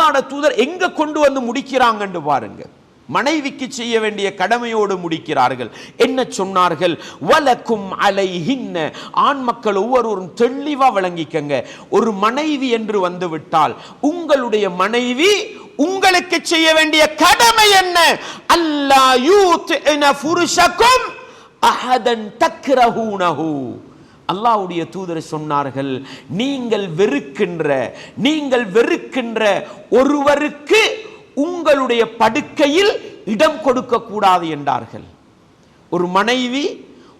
அல்லாட தூதர் எங்க கொண்டு வந்து முடிக்கிறாங்கன்னு பாருங்க. மனைவிக்கு செய்ய வேண்டிய கடமையோடு முடிக்கிறார்கள். என்ன சொன்னார்கள்? வலக்கும் அலைஹின்ன. ஆண் மக்கள் ஒவ்வொருவரும் தெளிவா விளங்கிக்கங்க. ஒரு மனைவி என்று வந்து விட்டால் உங்களுடைய மனைவி உங்களுக்கு செய்ய வேண்டிய கடமை என்ன? அல்லா யூத் புருஷக்கும் அஹதன் தக்ரஹூனஹூ. அல்லாவுடைய தூதர் சொன்னார்கள் நீங்கள் வெறுக்கின்ற நீங்கள் வெறுக்கின்ற ஒருவருக்கு உங்களுடைய படுக்கையில் இடம் கொடுக்கக்கூடாது என்றார்கள். ஒரு மனைவி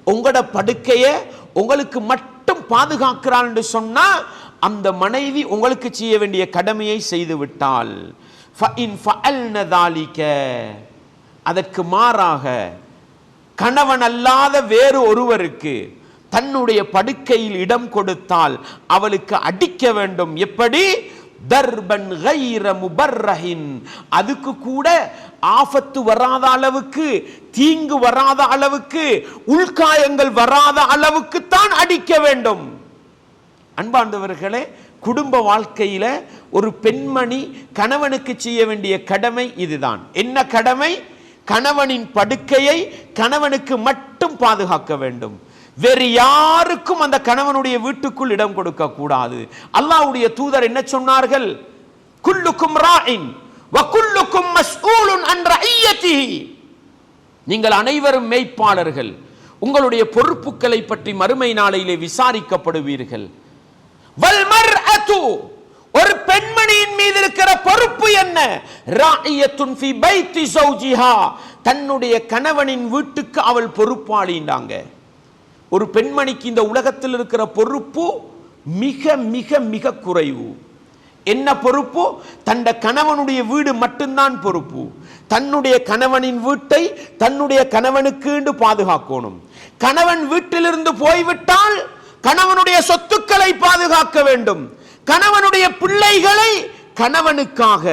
உங்களோட படுக்கையை உங்களுக்கு மட்டும் பாதுகாக்கிறாள் என்று சொன்னால் அந்த மனைவி உங்களுக்கு செய்ய வேண்டிய கடமையை செய்து விட்டால் அதற்கு மாறாக கணவன் அல்லாத வேறு ஒருவருக்கு தன்னுடைய படுக்கையில் இடம் கொடுத்தால் அவளுக்கு அடிக்க வேண்டும். எப்படி? தர்பன் கைர முபர்ரஹின். அதுக்கு கூட ஆபத்து வராத அளவுக்கு தீங்கு வராத அளவுக்கு உள்காயங்கள் வராத அளவுக்கு தான் அடிக்க வேண்டும். அன்பார்ந்தவர்களே குடும்ப வாழ்க்கையில ஒரு பெண்மணி கணவனுக்கு செய்ய வேண்டிய கடமை இதுதான். என்ன கடமை? கணவனின் படுக்கையை கணவனுக்கு மட்டும் பாதுகாக்க வேண்டும். வேறு யாருக்கும் அந்த கணவனுடைய வீட்டுக்குள் இடம் கொடுக்க கூடாது. அல்லாஹ்வுடைய தூதர் என்ன சொன்னார்கள்? குல்லுக்கும் ராயின் வகுல்லுக்கும் மஸ்ஊலுன் அன் ரஐயத்திஹி நீங்கள் அனைவரும் மேய்ப்பாளர்கள். உங்களுடைய பொறுப்புகளை பற்றி மறுமை நாளையிலே விசாரிக்கப்படுவீர்கள். வல்மர் அது ஒரு பெண்மணியின் மீது இருக்கிற பொறுப்பு என்ன? ராயியத்துன் ஃபி பைத்தி சௌஜிஹா. தன்னுடைய கணவனின் வீட்டுக்கு அவள் பொறுப்பாளின்றாங்க. ஒரு பெண்மணிக்கு இந்த உலகத்தில் இருக்கிற பொறுப்பு மிக மிக மிக குறைவு. என்ன பொறுப்பு? தண்ட கணவனுடைய வீடு மட்டும்தான் பொறுப்பு. தன்னுடைய கணவனின் வீட்டை தன்னுடைய கணவனுக்கு பாதுகாக்கணும். கணவன் வீட்டிலிருந்து போய்விட்டால் கணவனுடைய சொத்துக்களை பாதுகாக்க வேண்டும். கணவனுடைய பிள்ளைகளை கணவனுக்காக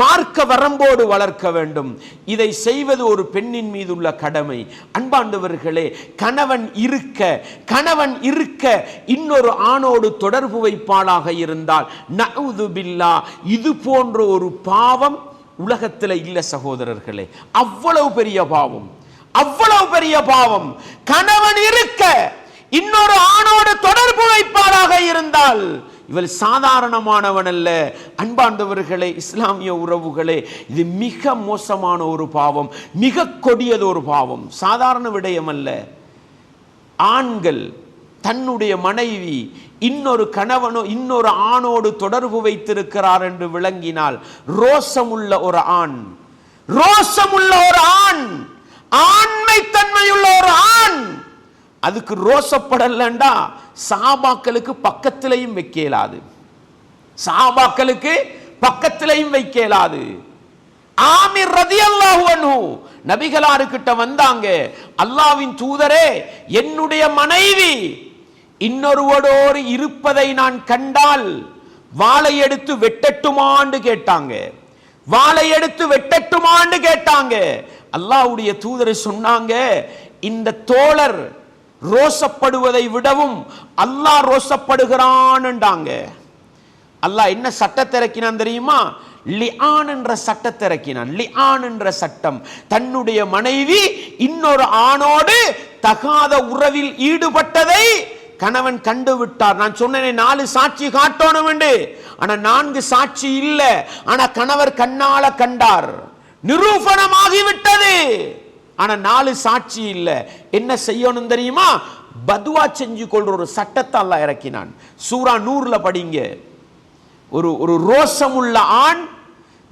மார்க்க வரம்போடு வளர்க்க வேண்டும். இதை செய்வது ஒரு பெண்ணின் மீது உள்ள கடமை. அன்பாண்டவர்களே கணவன் இருக்க கணவன் இருக்க இன்னொரு ஆணோடு தொடர்பு வைப்பாளாக இருந்தால் நவுது பில்லா இது போன்ற ஒரு பாவம் உலகத்தில் இல்ல சகோதரர்களே. அவ்வளவு பெரிய பாவம். அவ்வளவு பெரிய பாவம். கணவன் இருக்க இன்னொரு ஆணோடு தொடர்பு வைப்பாளாக இருந்தால் இவள் சாதாரணமானவன் அல்ல. அன்பாண்டவர்களே இஸ்லாமிய உறவுகளே இது மிக மோசமான ஒரு பாவம் மிக கொடியது ஒரு பாவம். சாதாரண விடயம் அல்ல. ஆண்கள் தன்னுடைய மனைவி இன்னொரு கணவனோ இன்னொரு ஆணோடு தொடர்பு வைத்திருக்கிறார் என்று விளங்கினால் ரோசமுள்ள ஒரு ஆண் ரோசமுள்ள ஒரு ஆண் ஆண்மைத்தன்மையுள்ள ஒரு ஆண். அதுக்கு ரோசப்படலண்டா? சாபாக்களுக்கு பக்கத்திலையும் வைக்க இயலாது சாபாக்களுக்கு பக்கத்திலையும் வைக்க இயலாது ஆமிர் ரதியல்லாஹு அன்ஹு நபிகளாருக்கிட்ட வந்தாங்க அல்லாவின் தூதரே என்னுடைய மனைவி இன்னொருவரோடு இருப்பதை நான் கண்டால் வாளை எடுத்து வெட்டட்டுமான்னு கேட்டாங்க. வாளை எடுத்து வெட்டட்டுமான்னு கேட்டாங்க. அல்லாஹ்வுடைய தூதர் சொன்னாங்க இந்த தோழர் ரோசப்படுவதை விடவும் அல்லாஹ் ரோசப்படுகிறான்ண்டாங்க அல்லாஹ் என்ன சட்டத்தை இறக்கினான் தெரியுமா? லிஆன் என்ற சட்டத்தை இறக்கினான் லிஆன் என்ற சட்டம். தன்னுடைய மனைவி இன்னொரு ஆணோடு தகாத உறவில் ஈடுபட்டதை கணவன் கண்டு விட்டார் நான் சொன்னேனே நாலு சாட்சி காட்டணும் என்று ஆனா நான்கு சாட்சி இல்ல. ஆனா கணவர் கண்ணால கண்டார். நிரூபணமாகிவிட்டது. ஆனா நாலு சாட்சி இல்லை. என்ன செய்யணும் தெரியுமா? பதுவா செஞ்சு கொள்ற ஒரு சட்டத்தை இறக்கினான். சூரா நூறுல படிங்க. ஒரு ஒரு ரோஷமுள்ள ஆண்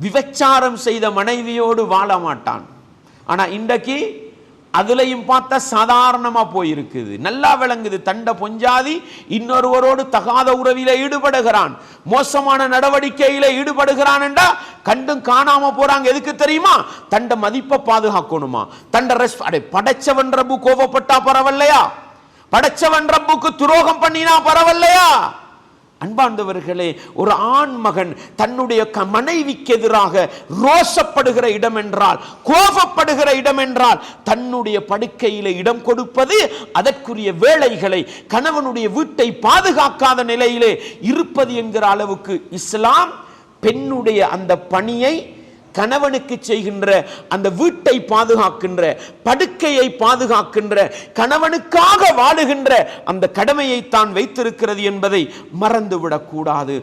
விபச்சாரம் செய்த மனைவியோடு வாழ மாட்டான். ஆனா இன்றைக்கு அதுலையும் பார்த்தா சாதாரணமா போயிருக்குது. நல்லா விளங்குது. தண்ட பொஞ்சாதி இன்னொருவரோடு தகாத உறவில ஈடுபடுகிறான். மோசமான நடவடிக்கையில ஈடுபடுகிறான் என்றா கண்டும் காணாம போறாங்க. எதுக்கு தெரியுமா? தண்ட மதிப்பை பாதுகாக்கணுமா? தண்ட ரெஸ்ட் அடே படைச்சவன் ரப்பு கோபப்பட்டா பரவாயில்லையா? படைச்சவன் ரப்புக்கு துரோகம் பண்ணினா பரவாயில்லையா? அன்பார்ந்தவர்களே ஒரு ஆண் மகன் தன்னுடைய க- மனைவிக்கு எதிராக ரோசப்படுகிற இடம் என்றால் கோபப்படுகிற இடம் என்றால் தன்னுடைய படுக்கையில இடம் கொடுப்பது அதற்குரிய வேலைகளை கணவனுடைய வீட்டை பாதுகாக்காத நிலையிலே இருப்பது என்கிற அளவுக்கு இஸ்லாம் பெண்ணுடைய அந்த பணியை கணவனுக்கு செய்கின்ற அந்த வீட்டை பாதுகாக்கின்ற படுக்கையை பாதுகாக்கின்ற கணவனுக்காக வாழுகின்ற அந்த கடமையை தான் வைத்திருக்கிறது என்பதை மறந்துவிடக் கூடாது